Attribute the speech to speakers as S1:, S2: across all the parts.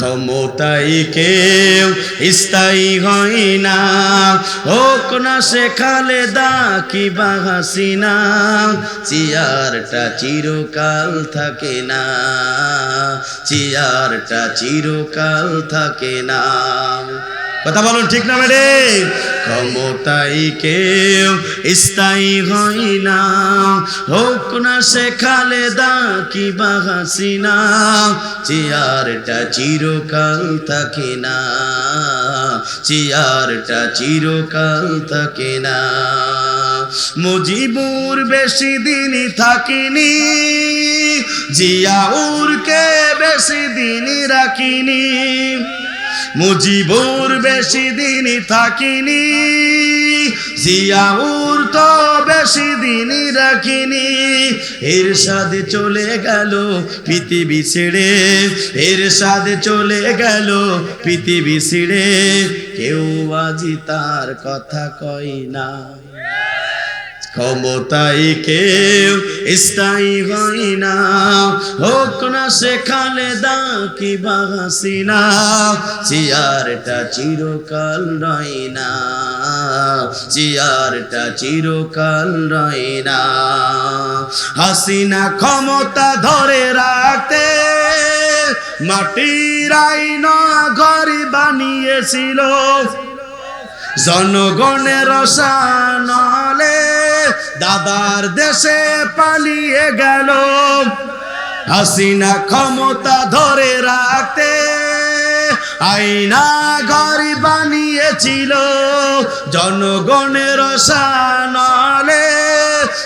S1: ক্ষমতাই কেউ স্থায়ী হয় না। হোক না সে খালেদা কি বা হাসিনা, চেয়ারটা চিরকাল থাকে না। চেয়ারটা চিরকাল থাকে না। কথা বলুন ঠিক না রে ক্ষমতাই কেউ স্থায়ী হয় না। হোক না সে খালেদা কি বা হাসিনা, চেয়ারটা চিরকাল থাকে না। চেয়ারটা চিরকাল থাকে না। মুজিবুর বেশি দিন থাকিনি, জিয়াউরকে বেশি দিন রাখিনি। মুজিবুর বেশি দিন থাকিনি, জিয়াউর তো বেশি দিন রাখিনি। এর চলে গেল পৃথিবী ছেড়ে এর চলে গেল পৃথিবী ছেড়ে। কেউ আজি তার কথা কয় না ক্ষমতাই কেউ স্থায়ী হয় না। হোক না সে খালেদা কি বাহাসিনা চেয়ারটা চিরকাল রয় না। চেয়ারটা চিরকাল রয় না। হাসিনা ক্ষমতা ধরে রাখতে মাটির আইনা ঘর বানিয়েছিল। জনগণের নলে দাদার দেশে পালিয়ে গেল। হাসিনা ক্ষমতা ধরে রাখতে আইনা ঘর বানিয়েছিল। জনগণের নলে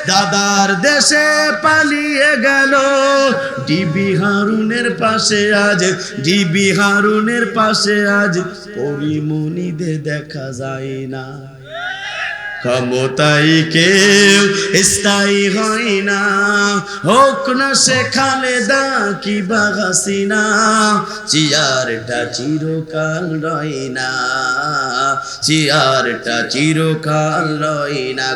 S1: দাদার দেশে পালিয়ে গেল। ডিবি হারুনের পাশে আজ, ডিবি হারুনের পাশে আজ পরিমণিদে দেখা যায় না। ক্ষমতাই কেউ স্থায়ী হয় না। হোক না সেখানে দা কি বাগাসিনা চেয়ারটা চিরকাল রয় না। চেয়ারটা চিরকাল রয় না।